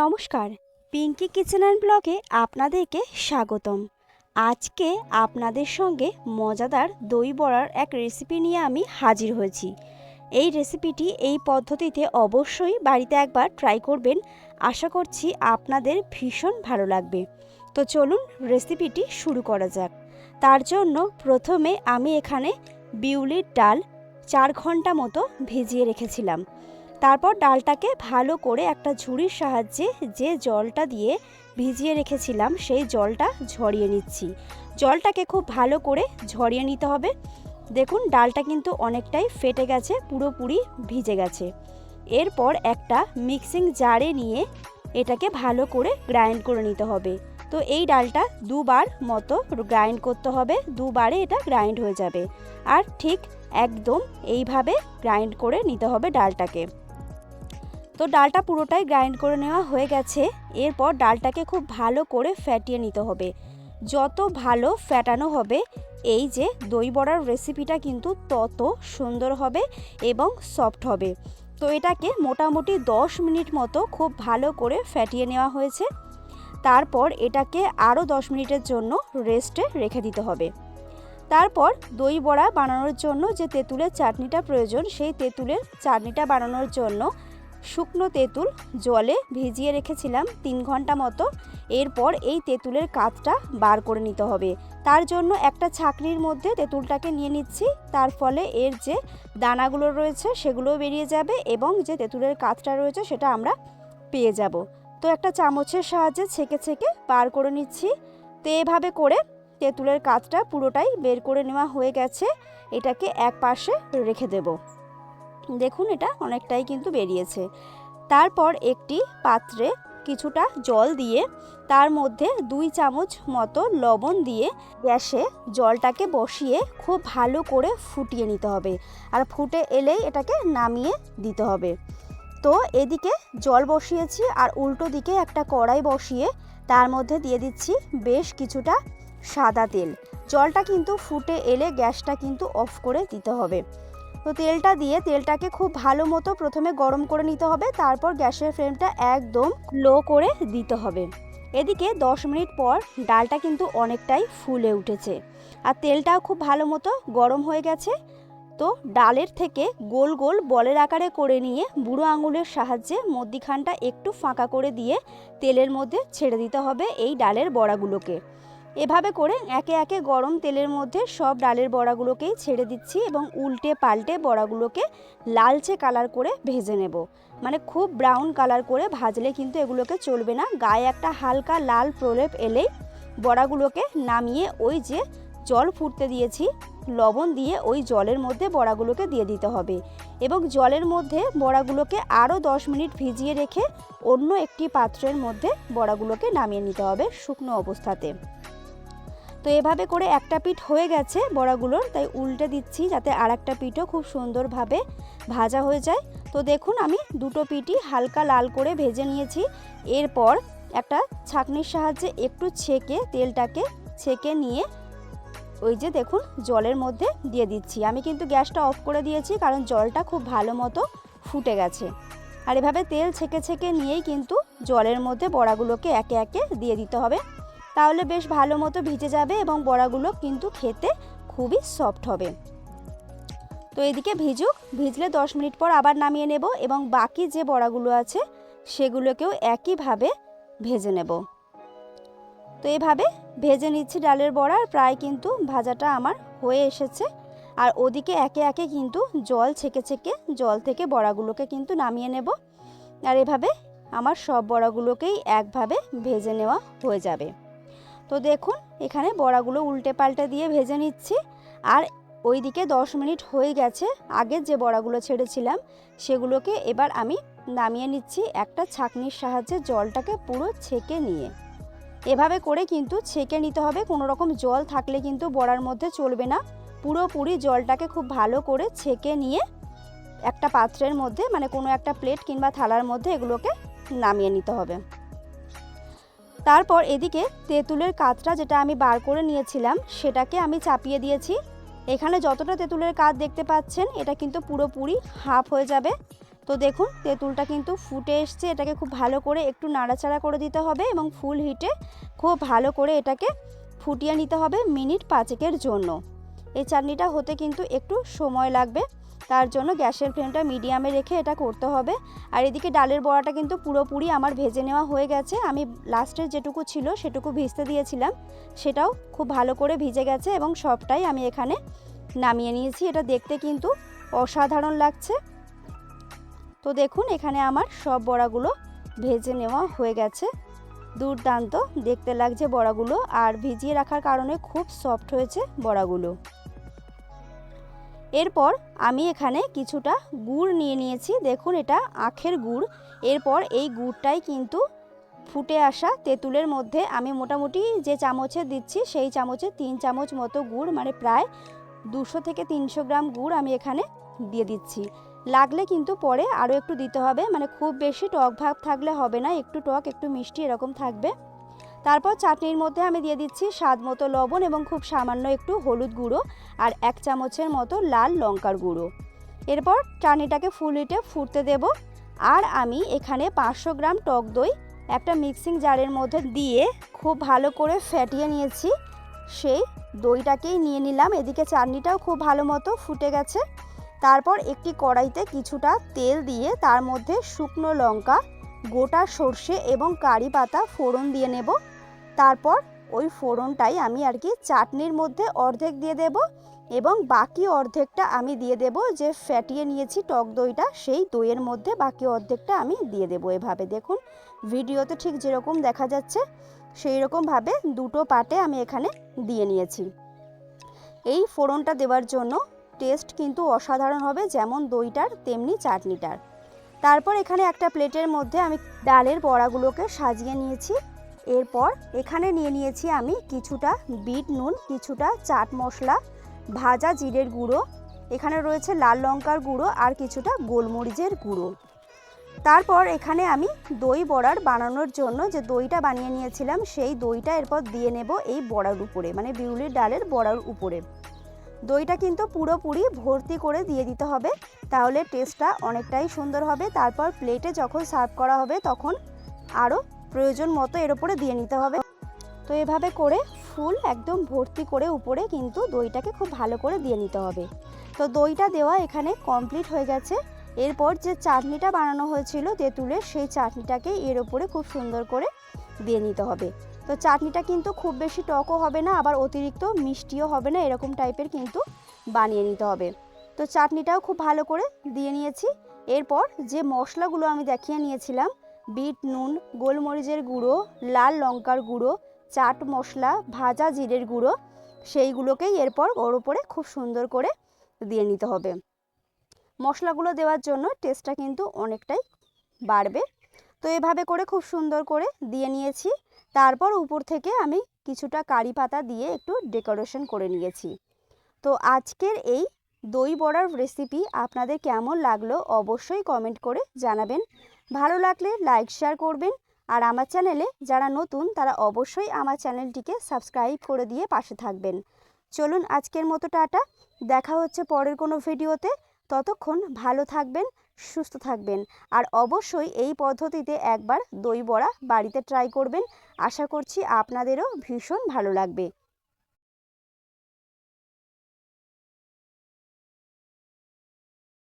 নমস্কার। Pinki kitchen and ব্লগে আপনাদেরকে স্বাগতম। আজকে আপনাদের সঙ্গে মজাদার দই বড়ার এক রেসিপি নিয়ে আমি হাজির হয়েছি। এই রেসিপিটি এই পদ্ধতিতে অবশ্যই বাড়িতে একবার ট্রাই করবেন। আশা করছি আপনাদের ভীষণ ভালো লাগবে। তো চলুন রেসিপিটি শুরু করা যাক। তার জন্য প্রথমে আমি এখানে বিউলির ডাল চার ঘণ্টা মতো ভিজিয়ে রেখেছিলাম। তারপর ডালটাকে ভালো করে একটা ঝুড়ির সাহায্যে যে জলটা দিয়ে ভিজিয়ে রেখেছিলাম, সেই জলটা ঝরিয়ে নিচ্ছি। জলটাকে খুব ভালো করে ঝরিয়ে নিতে হবে। দেখুন, ডালটা কিন্তু অনেকটাই ফেটে গেছে, পুরোপুরি ভিজে গেছে। এরপর একটা মিক্সিং জারে নিয়ে এটাকে ভালো করে গ্রাইন্ড করে নিতে হবে। তো এই ডালটা দুবার মতো গ্রাইন্ড করতে হবে, দুবারে এটা গ্রাইন্ড হয়ে যাবে। আর ঠিক একদম এইভাবে গ্রাইন্ড করে নিতে হবে ডালটাকে। তো ডালটা পুরোটাই গ্রাইন্ড করে নেওয়া হয়ে গেছে। এরপর ডালটাকে খুব ভালো করে ফ্যাটিয়ে নিতে হবে। যত ভালো ফ্যাটানো হবে, এই যে দই বড়ার রেসিপিটা কিন্তু তত সুন্দর হবে এবং সফট হবে। তো এটাকে মোটামুটি 10 মিনিট মতো খুব ভালো করে ফ্যাটিয়ে নেওয়া হয়েছে। তারপর এটাকে আরও 10 মিনিটের জন্য রেস্টে রেখে দিতে হবে। তারপর দই বড়া বানানোর জন্য যে তেঁতুলের চাটনিটা প্রয়োজন, সেই তেঁতুলের চাটনিটা বানানোর জন্য শুকনো তেঁতুল জলে ভিজিয়ে রেখেছিলাম তিন ঘণ্টা মতো। এরপর এই তেঁতুলের কাতটা বার করে নিতে হবে। তার জন্য একটা ছাকনির মধ্যে তেঁতুলটাকে নিয়ে নিচ্ছি। তার ফলে এর যে দানাগুলো রয়েছে সেগুলোও বেরিয়ে যাবে এবং যে তেঁতুলের কাতটা রয়েছে সেটা আমরা পেয়ে যাব। তো একটা চামচের সাহায্যে ছেঁকে ছেঁকে বার করে নিচ্ছি। তো এভাবে করে তেঁতুলের কাতটা পুরোটাই বের করে নেওয়া হয়ে গেছে। এটাকে এক পাশে রেখে দেবো। দেখুন এটা অনেকটাই কিন্তু বেরিয়েছে। তারপর একটি পাত্রে কিছুটা জল দিয়ে তার মধ্যে দুই চামচ মতো লবণ দিয়ে গ্যাসে জলটাকে বসিয়ে খুব ভালো করে ফুটিয়ে নিতে হবে। আর ফুটে এলেই এটাকে নামিয়ে দিতে হবে। তো এদিকে জল বসিয়েছি আর উল্টো দিকে একটা কড়াই বসিয়ে তার মধ্যে দিয়ে দিচ্ছি বেশ কিছুটা সাদা তেল। জলটা কিন্তু ফুটে এলে গ্যাসটা কিন্তু অফ করে দিতে হবে। তো তেলটা দিয়ে তেলটাকে খুব ভালো মতো প্রথমে গরম করে নিতে হবে, তারপর গ্যাসের ফ্লেমটা একদম লো করে দিতে হবে। এদিকে 10 মিনিট পর ডালটা কিন্তু অনেকটাই ফুলে উঠেছে। আর তেলটাও খুব ভালো মতো গরম হয়ে গেছে। তো ডালের থেকে গোল গোল বলের আকারে করে নিয়ে বুড়ো আঙুলের সাহায্যে মধ্যিখানটা একটু ফাঁকা করে দিয়ে তেলের মধ্যে ছেড়ে দিতে হবে এই ডালের বড়াগুলোকে। এভাবে করে একে একে গরম তেলের মধ্যে সব ডালের বড়াগুলোকেই ছেড়ে দিচ্ছি এবং উল্টে পাল্টে বড়াগুলোকে লালচে কালার করে ভেজে নেব। মানে খুব ব্রাউন কালার করে ভাজলে কিন্তু এগুলোকে চলবে না। গায়ে একটা হালকা লাল প্রলেপ এলেই বড়াগুলোকে নামিয়ে ওই যে জল ফুটতে দিয়েছি, লবণ দিয়ে ওই জলের মধ্যে বড়াগুলোকে দিয়ে দিতে হবে এবং জলের মধ্যে বড়াগুলোকে আরও দশ মিনিট ভিজিয়ে রেখে অন্য একটি পাত্রের মধ্যে বড়াগুলোকে নামিয়ে নিতে হবে শুকনো অবস্থাতে। তো এভাবে করে একটা পিঠ হয়ে গেছে বড়াগুলোর, তাই উল্টে দিচ্ছি যাতে আর একটা পিঠও খুব সুন্দরভাবে ভাজা হয়ে যায়। তো দেখুন আমি দুটো পিঠই হালকা লাল করে ভেজে নিয়েছি। এরপর একটা ছাঁকনির সাহায্যে একটু ছেঁকে তেলটাকে ছেঁকে নিয়ে ওই যে দেখুন জলের মধ্যে দিয়ে দিচ্ছি। আমি কিন্তু গ্যাসটা অফ করে দিয়েছি কারণ জলটা খুব ভালো মতো ফুটে গেছে। আর এভাবে তেল ছেঁকে ছেঁকে নিয়েই কিন্তু জলের মধ্যে বড়াগুলোকে একে একে দিয়ে দিতে হবে। তাহলে বেশ ভালো মতো ভিজে যাবে এবং বড়াগুলো কিন্তু খেতে খুবই সফট হবে। তো এদিকে ভিজুক, ভিজলে 10 মিনিট পর আবার নামিয়ে নেব এবং বাকি যে বড়াগুলো আছে, সেগুলোকেও একইভাবে ভেজে নেব। তো এভাবে ভেজে নিচ্ছি ডালের বড়া প্রায় কিন্তু ভাজাটা আমার হয়ে এসেছে। আর ওদিকে একে একে কিন্তু জল ছেঁকে ছেঁকে জল থেকে বড়াগুলোকে কিন্তু নামিয়ে নেব। আর এভাবে আমার সব বড়াগুলোকেই একভাবে ভেজে নেওয়া হয়ে যাবে। তো দেখুন, এখানে বড়াগুলো উল্টে পাল্টে দিয়ে ভেজে নিচ্ছি। আর ওই দিকে দশ মিনিট হয়ে গেছে আগের যে বড়াগুলো ছেড়েছিলাম, সেগুলোকে এবার আমি নামিয়ে নিচ্ছি একটা ছাকনির সাহায্যে জলটাকে পুরো ছেঁকে নিয়ে। এভাবে করে কিন্তু ছেঁকে নিতে হবে, কোনো রকম জল থাকলে কিন্তু বড়ার মধ্যে চলবে না। পুরোপুরি জলটাকে খুব ভালো করে ছেঁকে নিয়ে একটা পাত্রের মধ্যে মানে কোনো একটা প্লেট কিংবা থালার মধ্যে এগুলোকে নামিয়ে নিতে হবে। তারপর এদিকে তেঁতুলের কাতটা যেটা আমি বার করে নিয়েছিলাম, সেটাকে আমি চাপিয়ে দিয়েছি। এখানে যতটা তেঁতুলের কাত দেখতে পাচ্ছেন, এটা কিন্তু পুরোপুরি হাফ হয়ে যাবে। তো দেখুন, তেঁতুলটা কিন্তু ফুটে এসছে। এটাকে খুব ভালো করে একটু নাড়াচাড়া করে দিতে হবে এবং ফুল হিটে খুব ভালো করে এটাকে ফুটিয়ে নিতে হবে মিনিট পাঁচেকের জন্য। এই চাটনিটা হতে কিন্তু একটু সময় লাগবে। তার জন্য গ্যাসের ফ্লেমটা মিডিয়ামে রেখে এটা করতে হবে। আর এদিকে ডালের বড়াটা কিন্তু পুরোপুরি আমার ভেজে নেওয়া হয়ে গেছে। আমি লাস্টের যেটুকু ছিল সেটুকু ভিজতে দিয়েছিলাম। সেটাও খুব ভালো করে ভিজে গেছে এবং সবটাই আমি এখানে নামিয়ে নিয়েছি। এটা দেখতে কিন্তু অসাধারণ লাগছে। তো দেখুন, এখানে আমার সব বড়াগুলো ভেজে নেওয়া হয়ে গেছে। দুর্দান্ত দেখতে লাগছে বড়াগুলো। আর ভিজিয়ে রাখার কারণে খুব সফট হয়েছে বড়াগুলো। এরপর আমি এখানে কিছুটা গুড় নিয়ে নিয়েছি। দেখুন, এটা আখের গুড়। এরপর এই গুড়টাই কিন্তু ফুটে আসা তেঁতুলের মধ্যে। আমি মোটামুটি যে চামচে দিচ্ছি, সেই চামচে তিন চামচ মতো গুড় মানে প্রায় দুশো থেকে তিনশো গ্রাম গুড় আমি এখানে দিয়ে দিচ্ছি। লাগলে কিন্তু পরে আরও একটু দিতে হবে। মানে খুব বেশি টক ভাব থাকলে হবে না। একটু টক, একটু মিষ্টি এরকম থাকবে। তারপর চাটনির মধ্যে আমি দিয়ে দিচ্ছি স্বাদ মতো লবণ এবং খুব সামান্য একটু হলুদ গুঁড়ো আর এক চামচের মতো লাল লঙ্কার গুঁড়ো। এরপর চাটনিটাকে ফুল হিটে ফুটতে দেব আর আমি এখানে পাঁচশো গ্রাম টক দই একটা মিক্সিং জারের মধ্যে দিয়ে খুব ভালো করে ফ্যাটিয়ে নিয়েছি। সেই দইটাকেই নিয়ে নিলাম। এদিকে চাটনিটাও খুব ভালো মতো ফুটে গেছে। তারপর একটি কড়াইতে কিছুটা তেল দিয়ে তার মধ্যে শুকনো লঙ্কা গোটা সর্ষে এবং কারি পাতা ফোড়ন দিয়ে নেব। তারপর ওই ফোড়নটাই আমি আর কি চাটনির মধ্যে অর্ধেক দিয়ে দেব এবং বাকি অর্ধেকটা আমি দিয়ে দেব যে ফ্যাটিয়ে নিয়েছি টক দইটা, সেই দইয়ের মধ্যে বাকি অর্ধেকটা আমি দিয়ে দেবো এভাবে। দেখুন, ভিডিওতে ঠিক যেরকম দেখা যাচ্ছে, সেই রকমভাবে দুটো পাটে আমি এখানে দিয়ে নিয়েছি। এই ফোড়নটা দেওয়ার জন্য টেস্ট কিন্তু অসাধারণ হবে যেমন দইটার, তেমনি চাটনিটার। তারপর এখানে একটা প্লেটের মধ্যে আমি ডালের বড়াগুলোকে সাজিয়ে নিয়েছি। এরপর এখানে নিয়ে নিয়েছি আমি কিছুটা বিট নুন, কিছুটা চাট মশলা, ভাজা জিরের গুঁড়ো, এখানে রয়েছে লাল লঙ্কার গুঁড়ো আর কিছুটা গোলমরিচের গুঁড়ো। তারপর এখানে আমি দই বড়ার বানানোর জন্য যে দইটা বানিয়ে নিয়েছিলাম, সেই দইটা এরপর দিয়ে নেব এই বড়ার উপরে মানে বিউলির ডালের বড়ার উপরে। দইটা কিন্তু পুরোপুরি ভর্তি করে দিয়ে দিতে হবে। তাহলে টেস্টটা অনেকটাই সুন্দর হবে। তারপর প্লেটে যখন সার্ভ করা হবে, তখন আরও প্রয়োজন মতো এর উপরে দিয়ে নিতে হবে। তো এভাবে করে ফুল একদম ভর্তি করে উপরে কিন্তু দইটাকে খুব ভালো করে দিয়ে নিতে হবে। তো দইটা দেওয়া এখানে কমপ্লিট হয়ে গেছে। এরপর যে চাটনিটা বানানো হয়েছিল তেঁতুলের, সেই চাটনিটাকে এর উপরে খুব সুন্দর করে দিয়ে নিতে হবে। তো চাটনিটা কিন্তু খুব বেশি টকও হবে না, আবার অতিরিক্ত মিষ্টিও হবে না, এরকম টাইপের কিন্তু বানিয়ে নিতে হবে। তো চাটনিটাও খুব ভালো করে দিয়ে নিয়েছি। এরপর যে মশলাগুলো আমি দেখিয়ে নিয়েছিলাম, বিট, নুন, গোলমরিচের গুঁড়ো, লাল লঙ্কার গুঁড়ো, চাট মশলা, ভাজা জিরের গুঁড়ো, সেইগুলোকেই এরপর ওর উপরে খুব সুন্দর করে দিয়ে নিতে হবে। মশলাগুলো দেওয়ার জন্য টেস্টটা কিন্তু অনেকটাই বাড়বে। তো এভাবে করে খুব সুন্দর করে দিয়ে নিয়েছি। তারপর উপর থেকে আমি কিছুটা কারি পাতা দিয়ে একটু ডেকোরেশন করে নিয়েছি। তো আজকের এই দই বড়ার রেসিপি আপনাদের কেমন লাগল অবশ্যই কমেন্ট করে জানাবেন। ভালো লাগলে লাইক শেয়ার করবেন আর আমার চ্যানেলে যারা নতুন তারা অবশ্যই আমার চ্যানেলটিকে সাবস্ক্রাইব করে দিয়ে পাশে থাকবেন। চলুন আজকের মতো টাটা, দেখা হচ্ছে পরের কোনো ভিডিওতে ততক্ষণ ভালো থাকবেন, সুস্থ থাকবেন। আর অবশ্যই এই পদ্ধতিতে একবার দই বড়া বাড়িতে ট্রাই করবেন। আশা করছি আপনাদেরও ভীষণ ভালো লাগবে।